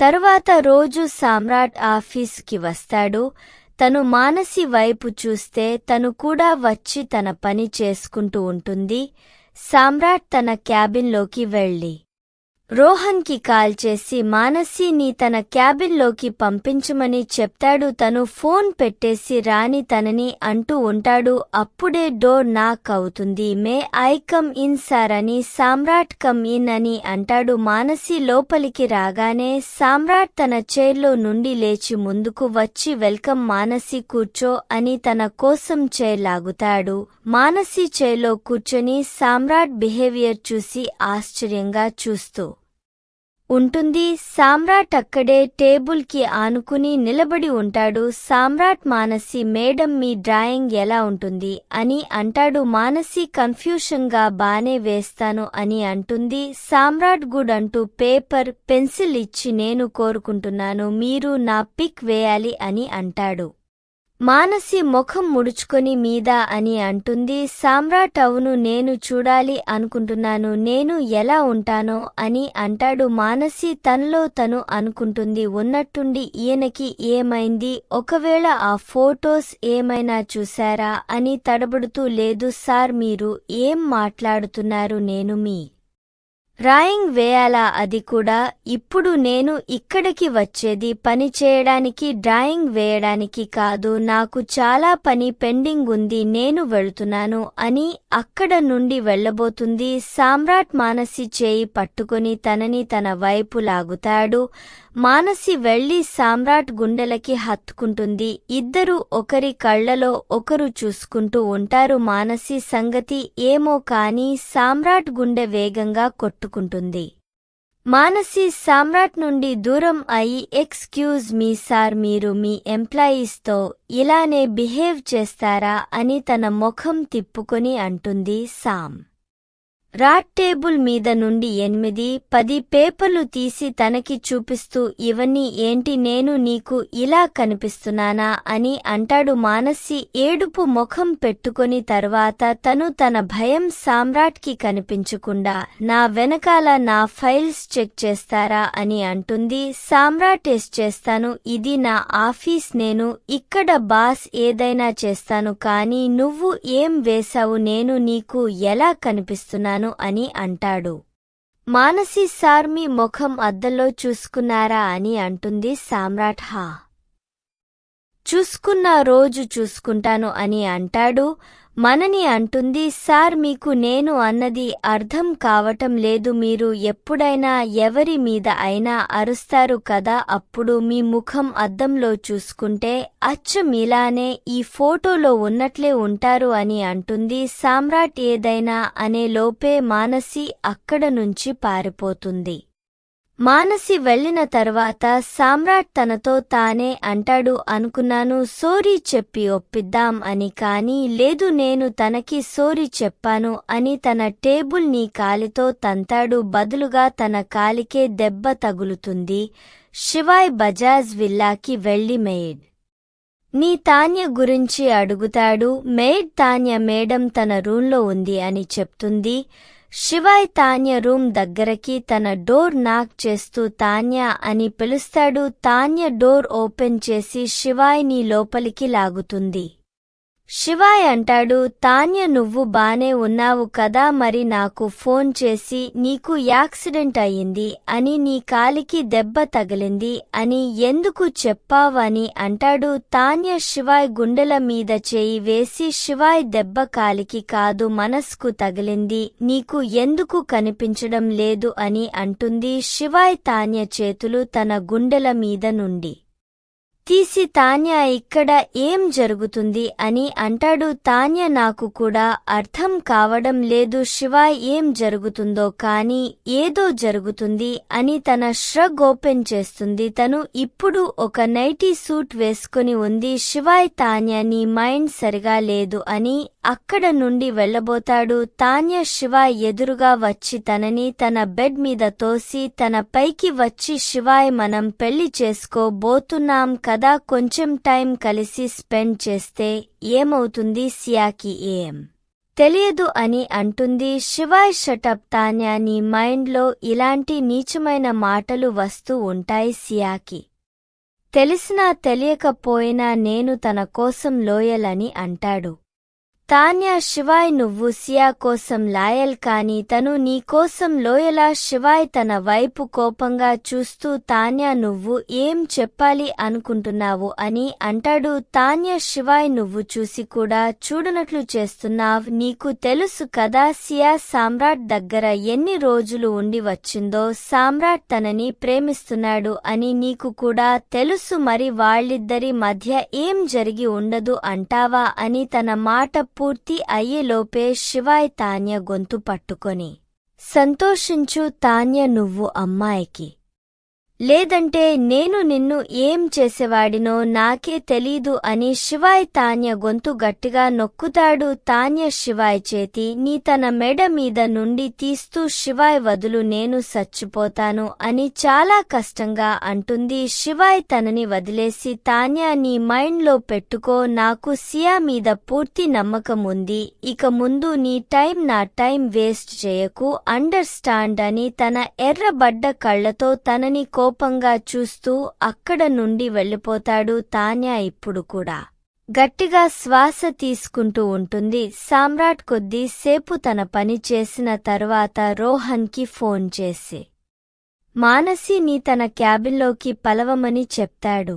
తరువాత రోజు సామ్రాట్ ఆఫీస్కి వస్తాడు. తను మానసి వైపు చూస్తే తను కూడా వచ్చి తన పని చేసుకుంటూ ఉంటుంది. సామ్రాట్ తన క్యాబిన్లోకి వెళ్ళి రోహన్కి కాల్ చేసి మానసిని తన క్యాబిన్లోకి పంపించమని చెప్తాడు. తను ఫోన్ పెట్టేసి రాని తనని అంటూ ఉంటాడు. అప్పుడే డోర్ నాక్ అవుతుంది. May I come in sir అని సామ్రాట్ కమ్ ఇన్ అని అంటాడు. మానసి లోపలికి రాగానే సామ్రాట్ తన చైర్లో నుండి లేచి ముందుకు వచ్చి వెల్కమ్ మానసి కూర్చో అని తన కోసం చైర్ లాగుతాడు. మానసి చైర్లో కూర్చొని సామ్రాట్ బిహేవియర్ చూసి ఆశ్చర్యంగా చూస్తూ ఉంటుంది. సామ్రాట్ అక్కడే టేబుల్కి ఆనుకుని నిలబడి ఉంటాడు. సామ్రాట్ మానసి మేడం మీ డ్రాయింగ్ ఎలా ఉంటుంది? అని అంటాడు. మానసి కన్ఫ్యూషన్గా బానే వేస్తాను అని అంటుంది. సామ్రాట్ గుడ్ అంటూ పేపర్ పెన్సిల్ ఇచ్చి నేను కోరుకుంటున్నాను. మీరు నా పిక్ వేయాలి అని అంటాడు. మానసి ముఖం ముడుచుకొని మీద అని అంటుంది సామ్రాట్ అవును నేను చూడాలి అనుకుంటున్నాను నేను ఎలా ఉంటానో అని అంటాడు మానసి. తనలో తను అనుకుంటుంది ఉన్నట్టుండి ఈయనకి ఏమైంది? ఒకవేళ ఆ ఫోటోస్ ఏమైనా చూశారా? అని తడబడుతూ లేదు సార్ మీరు ఏం మాట్లాడుతున్నారు? నేను మీ డ్రాయింగ్ వేయాలా? అది కూడా ఇప్పుడు నేను ఇక్కడికి వచ్చేది పని చేయడానికి డ్రాయింగ్ వేయడానికి కాదు. నాకు చాలా పని పెండింగ్ ఉంది నేను వెళుతున్నాను అని అక్కడ నుండి వెళ్ళబోతుంది. సామ్రాట్ మానసి చేయి పట్టుకొని తనని తన వైపు లాగుతాడు. మానసి వెళ్ళి సామ్రాట్ గుండెలకి హత్తుకుంటుంది. ఇద్దరు ఒకరి కళ్ళలో ఒకరు చూసుకుంటూ ఉంటారు. మానసి సంగతి ఏమో కాని సామ్రాట్ గుండె వేగంగా కొట్టుకుంటుంది. మానసి సామ్రాట్ నుండి దూరం అయి ఎక్స్క్యూజ్ మీ సార్ మీరు మీ ఎంప్లాయీస్తో ఇలానే బిహేవ్ చేస్తారా? అని తన ముఖం తిప్పుకొని అంటుంది సామ్. రాట్ టేబుల్ మీద నుండి ఎనిమిది పది పేపర్లు తీసి తనకి చూపిస్తూ ఇవన్నీ ఏంటి నేను నీకు ఇలా కనిపిస్తున్నానా అని అంటాడు మానసి ఏడుపు ముఖం పెట్టుకొని తర్వాత తను తన భయం సామ్రాట్కి కనిపించకుండా నా వెనకాల నా ఫైల్స్ చెక్ చేస్తారా అని అంటుంది. సామ్రాట్ టెస్ట్ చేస్తాను ఇది నా ఆఫీస్ నేను ఇక్కడ బాస్ ఏదైనా చేస్తాను కానీ నువ్వు ఏం వేశావు నేను నీకు ఎలా కనిపిస్తున్నాను అని అంటాడు. మానసి సార్ మీ ముఖం అద్దంలో చూసుకున్నారా అని అంటుంది సామ్రాట్ హా. చూసుకున్న రోజు చూసుకుంటాను అని అంటాడు. మనని అంటుంది సార్ మీకు నేను అన్నది అర్థం కావటం లేదు. మీరు ఎప్పుడైనా ఎవరి మీద అయినా అరుస్తారు కదా అప్పుడు మీ ముఖం అద్దంలో చూసుకుంటే అచ్చు మీలానే ఈ ఫోటోలో ఉన్నట్లే ఉంటారు అని అంటుంది. సామ్రాట్ ఏదైనా అనే లోపే మానసి అక్కడ నుంచి పారిపోతుంది. మానసి వెళ్ళిన తర్వాత సామ్రాట్ తనతో తానే అంటాడు అనుకున్నాను సోరీ చెప్పి ఒప్పిద్దాం అని కాని లేదు నేను తనకి సోరీ చెప్పాను అని తన టేబుల్ నీ కాలితో తంతాడు బదులుగా తన కాలికే దెబ్బ తగులుతుంది శివాయ్ బజాజ్ విల్లాకి వెళ్ళి మెయిడ్. నీ తాన్య గురించి అడుగుతాడు మేడ్ తాన్య మేడం తన రూంలో ఉంది అని చెప్తుంది శివాయ్ తాన్య రూమ్ దగ్గరకి తన డోర్ నాక్ చేస్తూ తాన్య అని పిలుస్తాడు. తాన్య డోర్ ఓపెన్ చేసి శివాయ్ నీ లోపలికి లాగుతుంది. శివాయ్ అంటాడు తాన్య నువ్వు బానే ఉన్నావు కదా మరి నాకు ఫోన్ చేసి నీకు యాక్సిడెంట్ అయ్యింది అని నీ కాలికి దెబ్బ తగిలింది అని ఎందుకు చెప్పావని అంటాడు. తాన్య శివాయ్ గుండెల మీద చేయి వేసి శివాయ్ దెబ్బ కాలికి కాదు మనస్కు తగిలింది నీకు ఎందుకు కనిపించడం లేదు అని అంటుంది. శివాయ్ తాన్య చేతులు తన గుండెల మీద నుండి. తీసి తాన్య ఇక్కడ ఏం జరుగుతుంది అని అంటాడు. తాన్య నాకు కూడా అర్థం కావడం లేదు. శివ ఏం జరుగుతుందో కాని ఏదో జరుగుతుంది అని తన ష్రగ్ ఓపెన్ చేస్తుంది. తను ఇప్పుడు ఒక నైటీ సూట్ వేసుకుని ఉంది. శివాయ్ తాన్య నీ మైండ్ సరిగా లేదు అని అక్కడ నుండి వెళ్ళబోతాడు తాన్య శివ ఎదురుగా వచ్చి తనని తన బెడ్ మీద తోసి తన పైకి వచ్చి శివాయ్ మనం పెళ్ళి చేసుకోబోతున్నాం కదా కొంచెం టైం కలిసి స్పెండ్ చేస్తే ఏమవుతుంది సియాకి ఏం? తెలియదు అని అంటుంది శివాయ్ షటప్ తాన్యా నీ మైండ్లో ఇలాంటి నీచమైన మాటలు వస్తూ ఉంటాయి సియాకి. తెలిసినా తెలియకపోయినా నేను తన కోసం లోయల్ అని అంటాడు. తాన్యా శివాయ్ నువ్వు సియా కోసం లాయల్ కాని తను నీకోసం లోయలా శివాయ్ తన వైపు కోపంగా చూస్తూ తాన్యా నువ్వు ఏం చెప్పాలి అనుకుంటున్నావు అని అంటాడు. తాన్యా శివాయ్ నువ్వు చూసి కూడా చూడనట్లు చేస్తున్నావ్. నీకు తెలుసు కదా సియా సామ్రాట్ దగ్గర ఎన్ని రోజులు ఉండి వచ్చిందో సామ్రాట్ తనని ప్రేమిస్తున్నాడు అని నీకు కూడా తెలుసు. మరి వాళ్ళిద్దరి మధ్య ఏం జరిగి ఉండదు అంటావా అని తన మాట పూర్తి అయ్యేలోపే శివాయ్ తాన్య గొంతు పట్టుకొని సంతోషించు తాన్య నువ్వు అమ్మాయికి. లేదంటే నేను నిన్ను ఏం చేసేవాడినో నాకే తెలీదు అని శివాయ్ తాన్య గొంతు గట్టిగా నొక్కుతాడు. తాన్య శివాయ్ చేతి నీ తన మెడ మీద నుండి తీస్తూ శివాయ్ వదులు నేను సచ్చిపోతాను అని చాలా కష్టంగా అంటుంది. శివాయ్ తనని వదిలేసి తాన్య నీ మైండ్లో పెట్టుకో నాకు సియా మీద పూర్తి నమ్మకం ఉంది. ఇక ముందు నీ టైం నా టైం వేస్ట్ చేయకు అండర్స్టాండ్ అని తన ఎర్రబడ్డ కళ్ళతో తనని కో కోపంగా చూస్తూ అక్కడ నుండి వెళ్ళిపోతాడు తాన్యా ఇప్పుడు కూడా. గట్టిగా శ్వాస తీసుకుంటూ ఉంటుంది. సామ్రాట్ కొద్దిసేపు తన పని చేసిన తర్వాత రోహన్కి ఫోన్ చేసి మానసి నీ తన క్యాబిన్లోకి పలవమని చెప్తాడు.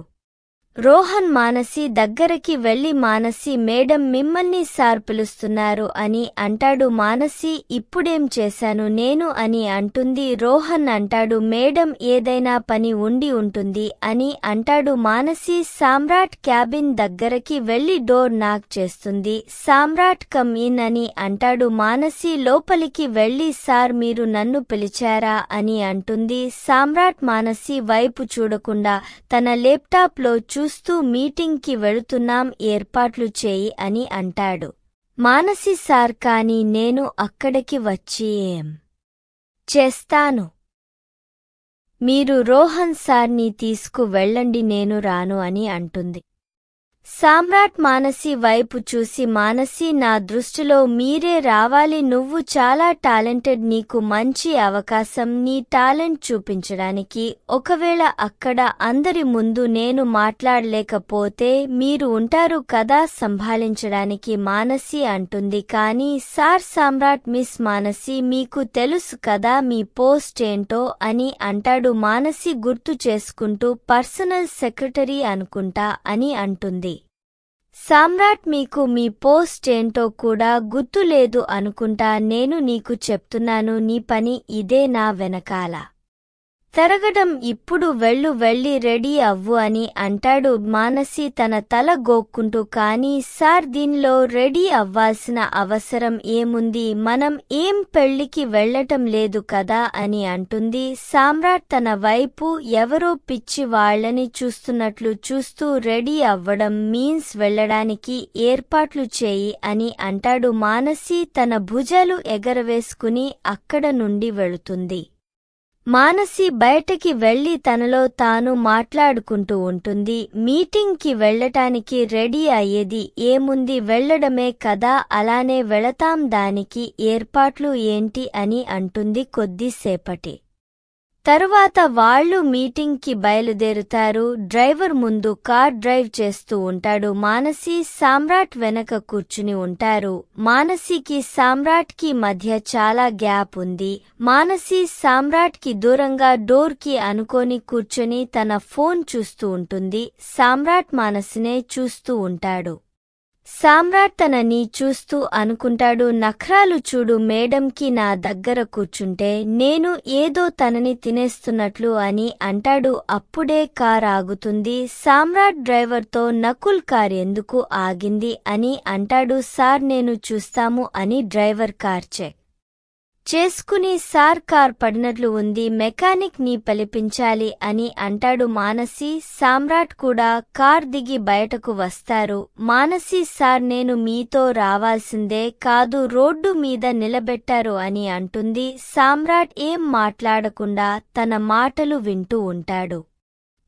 రోహన్ మానసి దగ్గరికి వెళ్ళి మానసి మేడం మిమ్మల్ని సార్ పిలుస్తున్నారు అని అంటాడు మానసి ఇప్పుడేం చేశాను నేను అని అంటుంది రోహన్ అంటాడు మేడం ఏదైనా పని ఉండి ఉంటుంది అని అంటాడు మానసి సామ్రాట్ క్యాబిన్ దగ్గరకి వెళ్ళి డోర్ నాక్ చేస్తుంది సామ్రాట్ కమ్ ఇన్ అని అంటాడు మానసి లోపలికి వెళ్ళి సార్ మీరు నన్ను పిలిచారా అని అంటుంది సామ్రాట్ మానసి వైపు చూడకుండా తన ల్యాప్టాప్లో చూస్తూ మీటింగ్కి వెళుతున్నాం ఏర్పాట్లు చేయి అని అంటాడు. మానసి సార్ కాని నేను అక్కడికి వచ్చి ఏం చేస్తాను? మీరు రోహన్ సార్ని తీసుకు వెళ్ళండి నేను రాను అని అంటుంది. సామ్రాట్ మానసి వైపు చూసి మానసి నా దృష్టిలో మీరే రావాలి. నువ్వు చాలా టాలెంటెడ్. నీకు మంచి అవకాశం. నీ టాలెంట్ చూపించడానికి. ఒకవేళ అక్కడ అందరి ముందు నేను మాట్లాడలేకపోతే మీరు ఉంటారు కదా సంభాళించడానికి మానసి అంటుంది. కానీ సార్ సామ్రాట్ మిస్ మానసి మీకు తెలుసు కదా మీ పోస్ట్ ఏంటో అని అంటాడు. మానసి గుర్తు చేసుకుంటూ పర్సనల్ సెక్రటరీ అనుకుంటా అని అంటుంది. సామ్రాట్ మీకు మీ పోస్ట్ ఏంటో కూడా గుర్తులేదు అనుకుంటా నేను నీకు చెప్తున్నాను నీ పని ఇదే నా వెనకాల. తరగడం ఇప్పుడు వెళ్ళు వెళ్ళి రెడీ అవ్వు అని అంటాడు మానసి తన తల గోక్కుంటూ. కానీ సార్ దీనిలో రెడీ అవ్వాల్సిన అవసరం ఏముంది? మనం ఏం పెళ్ళికి వెళ్ళటం లేదు కదా అని అంటుంది. సామ్రాట్ తన వైపు ఎవరో పిచ్చి వాళ్ళని చూస్తున్నట్లు చూస్తూ రెడీ అవ్వడం మీన్స్ వెళ్ళడానికి ఏర్పాట్లు చేయి అని అంటాడు మానసి తన భుజాలు ఎగరవేసుకుని అక్కడ నుండి వెళుతుంది. మానసి బయటకి వెళ్ళి తనలో తాను మాట్లాడుకుంటూ ఉంటుంది. మీటింగ్కి వెళ్ళటానికి రెడీ అయ్యేది ఏముంది వెళ్ళడమే కదా అలానే వెళతాం దానికి ఏర్పాట్లు ఏంటి అని అంటుంది కొద్దిసేపటి. తరువాత వాళ్ళు మీటింగ్కి బయలుదేరుతారు. డ్రైవర్ ముందు కార్ డ్రైవ్ చేస్తూ ఉంటాడు. మానసి సామ్రాట్ వెనక కూర్చుని ఉంటారు. మానసికి సామ్రాట్కి మధ్య చాలా గ్యాప్ ఉంది. మానసి సామ్రాట్కి దూరంగా డోర్కి అనుకోని కూర్చొని తన ఫోన్ చూస్తూ ఉంటుంది. సామ్రాట్ మానసినే చూస్తూ ఉంటాడు. సామ్రాట్ తనని చూస్తూ అనుకుంటాడు నఖరాలు చూడు మేడంకి నా దగ్గర కూర్చుంటే నేను ఏదో తనని తినేస్తున్నట్లు అని అంటాడు. అప్పుడే కార్ ఆగుతుంది. సామ్రాట్ డ్రైవర్తో నకుల్ కార్ ఎందుకు ఆగింది? అని అంటాడు. సార్ నేను చూస్తాము అని డ్రైవర్ కార్ చెక్. చేసుకుని సార్ కార్ పడినట్లు ఉంది మెకానిక్ని పిలిపించాలి అని అంటాడు మానసి. సామ్రాట్ కూడా కార్ దిగి బయటకు వస్తారు. మానసి సార్ నేను మీతో రావాల్సిందే కాదు రోడ్డు మీద నిలబెట్టారు అని అంటుంది. సామ్రాట్ ఏం మాట్లాడకుండా తన మాటలు వింటూ ఉంటాడు.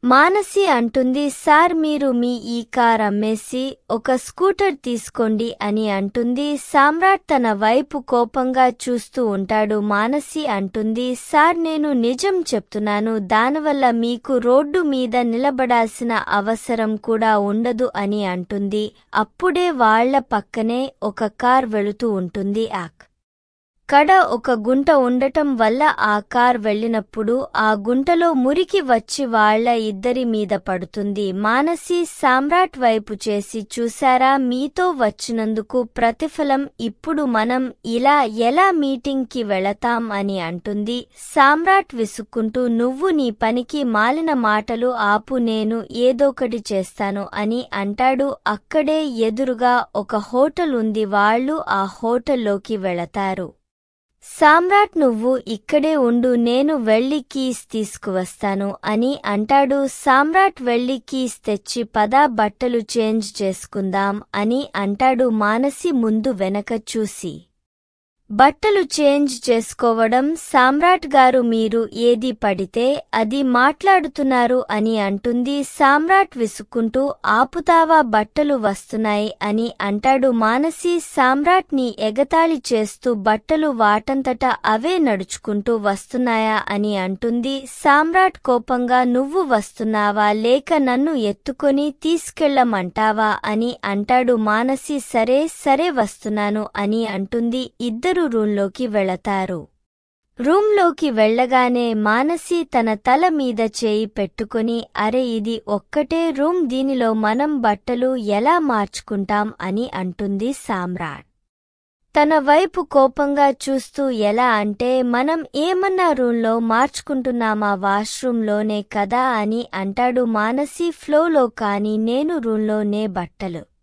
మానసి అంటుంది సార్ మీరు మీ ఈ కార్ అమ్మేసి ఒక స్కూటర్ తీసుకోండి అని అంటుంది. సామ్రాట్ తన వైపు కోపంగా చూస్తూ ఉంటాడు. మానసి అంటుంది సార్ నేను నిజం చెప్తున్నాను. దానివల్ల మీకు రోడ్డు మీద నిలబడాల్సిన అవసరం కూడా ఉండదు అని అంటుంది. అప్పుడే వాళ్ళ పక్కనే ఒక కార్ వెళుతూ ఉంటుంది. యాక్. కడ ఒక గుంట ఉండటం వల్ల ఆ కార్ వెళ్ళినప్పుడు ఆ గుంటలో మురికి వచ్చి వాళ్ళ ఇద్దరి మీద పడుతుంది. మానసి సామ్రాట్ వైపు చేసి చూశారా? మీతో వచ్చినందుకు ప్రతిఫలం ఇప్పుడు మనం ఇలా ఎలా మీటింగ్కి వెళతాం అని అంటుంది. సామ్రాట్ విసుక్కుంటూ నువ్వు నీ పనికి మాలిన మాటలు ఆపు నేను ఏదోకటి చేస్తాను అని అంటాడు. అక్కడే ఎదురుగా ఒక హోటల్ ఉంది. వాళ్ళు ఆ హోటల్లోకి వెళతారు. సామ్రాట్ నువ్వు ఇక్కడే ఉండు నేను వెళ్ళి కీస్ తీసుకువస్తాను అని అంటాడు. సామ్రాట్ వెళ్ళి కీస్ తెచ్చి పదా బట్టలు చేంజ్ చేసుకుందాం అని అంటాడు మానసి ముందు వెనక చూసి. బట్టలు చేంజ్ చేసుకోవడం సామ్రాట్ గారు మీరు ఏది పడితే అది మాట్లాడుతున్నారు అని అంటుంది. సామ్రాట్ విసుక్కుంటూ ఆపుతావా బట్టలు వస్తున్నాయి అని అంటాడు మానసి. సామ్రాట్ని ఎగతాళి చేస్తూ బట్టలు వాటంతట అవే నడుచుకుంటూ వస్తున్నాయా అని అంటుంది. సామ్రాట్ కోపంగా నువ్వు వస్తున్నావా లేక నన్ను ఎత్తుకొని తీసుకెళ్ళమంటావా అని అంటాడు మానసి. సరే సరే వస్తున్నాను అని అంటుంది. ఇద్దరు రూంలోకి వెళతారు. రూంలోకి వెళ్ళగానే మానసి తన తల మీద చేయి పెట్టుకుని అరే ఇది ఒక్కటే రూమ్ దీనిలో మనం బట్టలు ఎలా మార్చుకుంటాం? అని అంటుంది సామ్రాట్. తన వైపు కోపంగా చూస్తూ ఎలా అంటే మనం ఏమన్నా రూంలో మార్చుకుంటున్నామా వాష్రూంలోనే కదా అని అంటాడు మానసి ఫ్లోలో కాని నేను రూంలోనే బట్టలు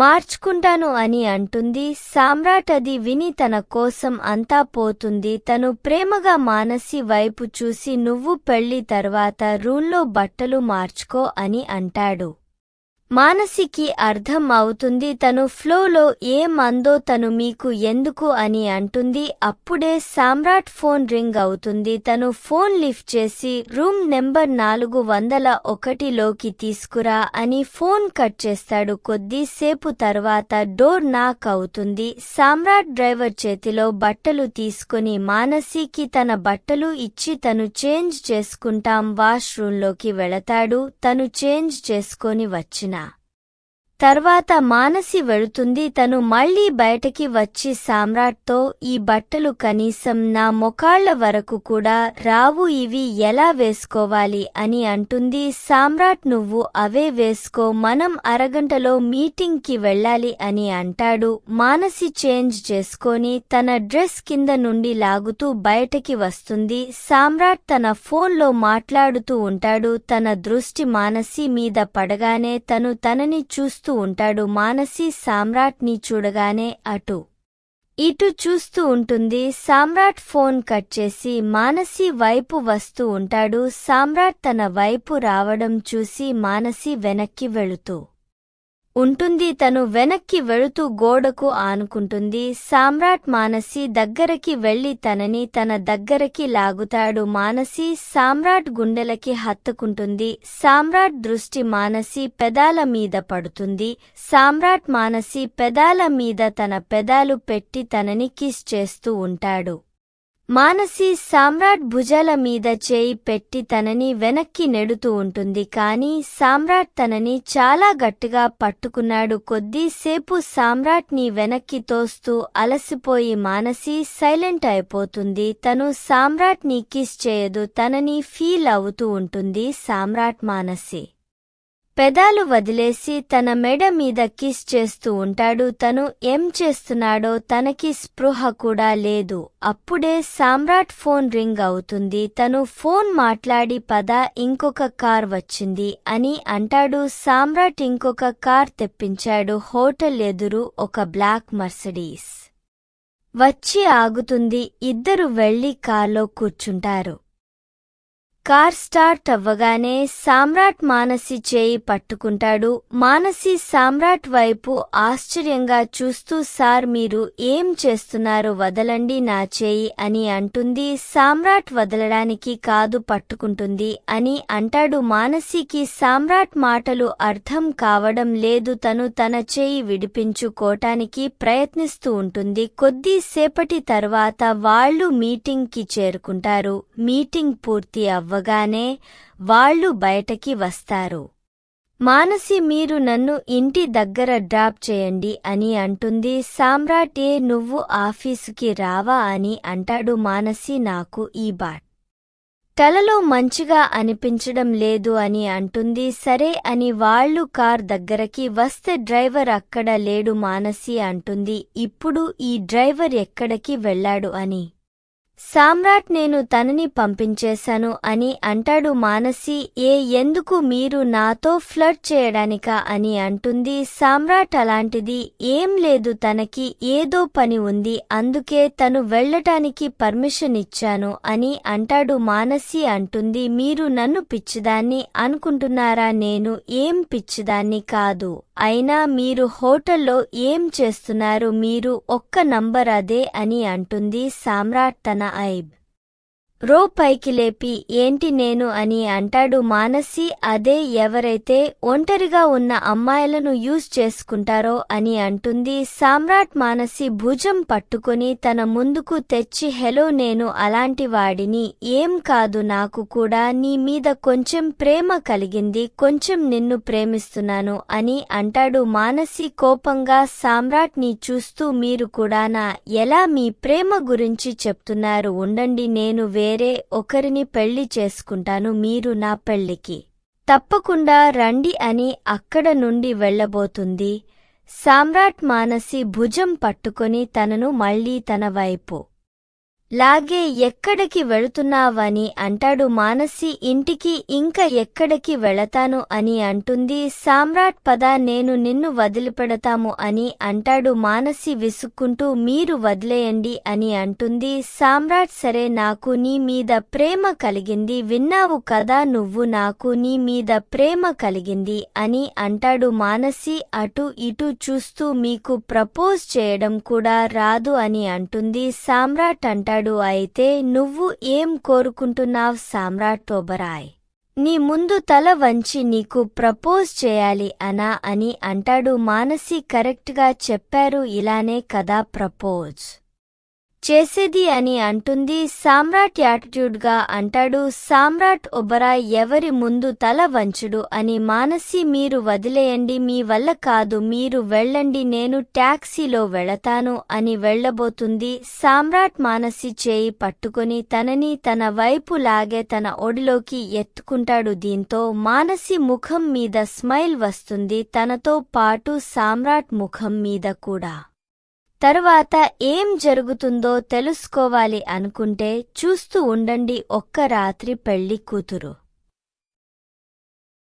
మార్చుకుంటాను అని అంటుంది. సామ్రాట్ అది విని తన కోసం అంతా పోతుంది. తను ప్రేమగా మానసి వైపు చూసి నువ్వు పెళ్ళి తర్వాత రూంలో బట్టలు మార్చుకో అని అంటాడు. మానసికి అర్థం అవుతుంది తను ఫ్లోలో ఏమందో తను మీకు ఎందుకు అని అంటుంది. అప్పుడే సామ్రాట్ ఫోన్ రింగ్ అవుతుంది. తను ఫోన్ లిఫ్ట్ చేసి రూమ్ నెంబర్ నాలుగు వందల ఒకటిలోకి తీసుకురా అని ఫోన్ కట్ చేస్తాడు. కొద్దిసేపు తర్వాత డోర్ నాక్ అవుతుంది. సామ్రాట్ డ్రైవర్ చేతిలో బట్టలు తీసుకుని మానసికి తన బట్టలు ఇచ్చి తను చేంజ్ చేసుకుంటాం వాష్రూమ్లోకి వెళతాడు. తను చేంజ్ చేసుకొని వచ్చిన తర్వాత మానసి వెళుతుంది. తను మళ్ళీ బయటకి వచ్చి సామ్రాట్తో ఈ బట్టలు కనీసం నా మొకాళ్ళ వరకు కూడా రావు ఇవి ఎలా వేసుకోవాలి? అని అంటుంది. సామ్రాట్ నువ్వు అవే వేసుకో మనం అరగంటలో మీటింగ్కి వెళ్ళాలి అని అంటాడు. మానసి చేంజ్ చేసుకొని తన డ్రెస్ కింద నుండి లాగుతూ బయటకి వస్తుంది. సామ్రాట్ తన ఫోన్లో మాట్లాడుతూ ఉంటాడు. తన దృష్టి మానసి మీద పడగానే తను తనని చూస్తూ చూస్తూ ఉంటాడు. మానసి సామ్రాట్ని చూడగానే అటు ఇటు చూస్తూ ఉంటుంది. సామ్రాట్ ఫోన్ కట్ చేసి మానసి వైపు వస్తూ ఉంటాడు. సామ్రాట్ తన వైపు రావడం చూసి మానసి వెనక్కి వెళుతూ ఉంటుంది తను వెనక్కి వెళుతూ గోడకు ఆనుకుంటుంది. సామ్రాట్ మానసి దగ్గరకి వెళ్ళి తనని తన దగ్గరకి లాగుతాడు. మానసి సామ్రాట్ గుండెలకి హత్తుకుంటుంది. సామ్రాట్ దృష్టి మానసి పెదాల మీద పడుతుంది. సామ్రాట్ మానసి పెదాల మీద తన పెదాలు పెట్టి తనని కిస్ చేస్తూ ఉంటాడు. మానసి సామ్రాట్ భుజాల మీద చేయి పెట్టి తనని వెనక్కి నెడుతూ ఉంటుంది. కాని సామ్రాట్ తనని చాలా గట్టిగా పట్టుకున్నాడు. కొద్దిసేపు సామ్రాట్ని వెనక్కి తోస్తూ అలసిపోయి మానసి సైలెంట్ అయిపోతుంది. తను సామ్రాట్ని కిస్ చేయదు. తనని ఫీల్ అవుతూ ఉంటుంది సామ్రాట్ మానసి. పెదాలు వదిలేసి తన మెడ మీద కిస్ చేస్తూ ఉంటాడు. తను ఏం చేస్తున్నాడో తనకి స్పృహ కూడా లేదు. అప్పుడే సామ్రాట్ ఫోన్ రింగ్ అవుతుంది. తను ఫోన్ మాట్లాడి పద ఇంకొక కార్ వచ్చింది అని అంటాడు. సామ్రాట్ ఇంకొక కార్ తెప్పించాడు. హోటల్ ఎదురు ఒక బ్లాక్ మర్సిడీస్. వచ్చి ఆగుతుంది. ఇద్దరు వెళ్ళి కార్లో కూర్చుంటారు. కార్ స్టార్ట్ అవ్వగానే సామ్రాట్ మానసి చేయి పట్టుకుంటాడు. మానసి సామ్రాట్ వైపు ఆశ్చర్యంగా చూస్తూ సార్ మీరు ఏం చేస్తున్నారు వదలండి నా చేయి అని అంటుంది. సామ్రాట్ వదలడానికి కాదు పట్టుకుంటుంది అని అంటాడు. మానసికి సామ్రాట్ మాటలు అర్థం కావడం లేదు. తను తన చేయి విడిపించుకోటానికి ప్రయత్నిస్తూ ఉంటుంది. కొద్దిసేపటి తర్వాత వాళ్ళు మీటింగ్కి చేరుకుంటారు. మీటింగ్ పూర్తి అవ్వ అవ్వగానే వాళ్ళు బయటకి వస్తారు. మానసి మీరు నన్ను ఇంటి దగ్గర డ్రాప్ చేయండి అని అంటుంది. సామ్రాట్ ఏ నువ్వు ఆఫీసుకి రావా అని అంటాడు మానసి నాకు ఈ బాట్. తలలో మంచిగా అనిపించడం లేదు అని అంటుంది. సరే అని వాళ్ళు కార్ దగ్గరకి వస్తే డ్రైవర్ అక్కడ లేడు మానసి అంటుంది. ఇప్పుడు ఈ డ్రైవర్ ఎక్కడికి వెళ్ళాడు అని. సామ్రాట్ నేను తనని పంపించేశాను అని అంటాడు మానసి ఏ ఎందుకు మీరు నాతో ఫ్లర్ట్ చేయడానికా అని అంటుంది. సామ్రాట్ అలాంటిది ఏం లేదు తనకి ఏదో పని ఉంది అందుకే తను వెళ్ళటానికి పర్మిషన్ ఇచ్చాను అని అంటాడు మానసి అంటుంది. మీరు నన్ను పిచ్చిదాన్ని అనుకుంటున్నారా? నేను ఏం పిచ్చిదాన్ని కాదు. అయినా మీరు హోటల్లో ఏం చేస్తున్నారు? మీరు ఒక్క నంబర్ అదే అని అంటుంది. సామ్రాట్ తన na ay రో పైకి లేపి ఏంటి నేను అని అంటాడు మానసి అదే ఎవరైతే ఒంటరిగా ఉన్న అమ్మాయిలను యూజ్ చేసుకుంటారో అని అంటుంది సామ్రాట్ మానసి భుజం పట్టుకొని తన ముందుకు తెచ్చి హెలో నేను అలాంటి వాడిని ఏం కాదు నాకు కూడా నీ మీద కొంచెం ప్రేమ కలిగింది కొంచెం నిన్ను ప్రేమిస్తున్నాను అని అంటాడు మానసి కోపంగా. సామ్రాట్ని చూస్తూ మీరు కూడానా ఎలా మీ ప్రేమ గురించి చెప్తున్నారు? ఉండండి నేను వేరే ఒకరిని పెళ్ళి చేసుకుంటాను మీరు నా పెళ్ళికి. తప్పకుండా రండి అని అక్కడ నుండి వెళ్ళబోతుంది. సామ్రాట్ మానసి భుజం పట్టుకొని తనను మళ్ళీ తన వైపు లాగే ఎక్కడికి వెళుతున్నావని అంటాడు మానసి ఇంటికి ఇంకా ఎక్కడికి వెళతాను అని అంటుంది. సామ్రాట్ పద నేను నిన్ను వదిలిపెడతాము అని అంటాడు మానసి విసుక్కుంటూ మీరు వదిలేయండి అని అంటుంది. సామ్రాట్ సరే నాకు నీ మీద ప్రేమ కలిగింది విన్నావు కదా నువ్వు నాకు నీ మీద ప్రేమ కలిగింది అని అంటాడు మానసి. అటు ఇటు చూస్తూ మీకు ప్రపోజ్ చేయడం కూడా రాదు అని అంటుంది. సామ్రాట్ అంటాడు అయితే నువ్వు ఏం కోరుకుంటున్నావ్ సామ్రాట్ టోబరాయ్ నీ ముందు తల వంచి నీకు ప్రపోజ్ చేయాలి అనా అని అంటాడు. మానసి కరెక్ట్గా చెప్పారు. ఇలానే కదా ప్రపోజ్. చేసేది అని అంటుంది సామ్రాట్ యాటిట్యూడ్గా అంటాడు సామ్రాట్ ఒబరాయ్ ఎవరి ముందు తల వంచుడు అని మానసి మీరు వదిలేయండి మీ వల్ల కాదు మీరు వెళ్ళండి నేను ట్యాక్సీలో వెళతాను అని వెళ్ళబోతుంది సామ్రాట్ మానసి చేయి పట్టుకుని తనని తన వైపు లాగే తన ఒడిలోకి ఎత్తుకుంటాడు. దీంతో మానసి ముఖం మీద స్మైల్ వస్తుంది తనతో పాటు సామ్రాట్ ముఖం మీద కూడా. తరువాత ఏం జరుగుతుందో తెలుసుకోవాలి అనుకుంటే చూస్తూ ఉండండి ఒక్క రాత్రి పెళ్ళి కూతురు.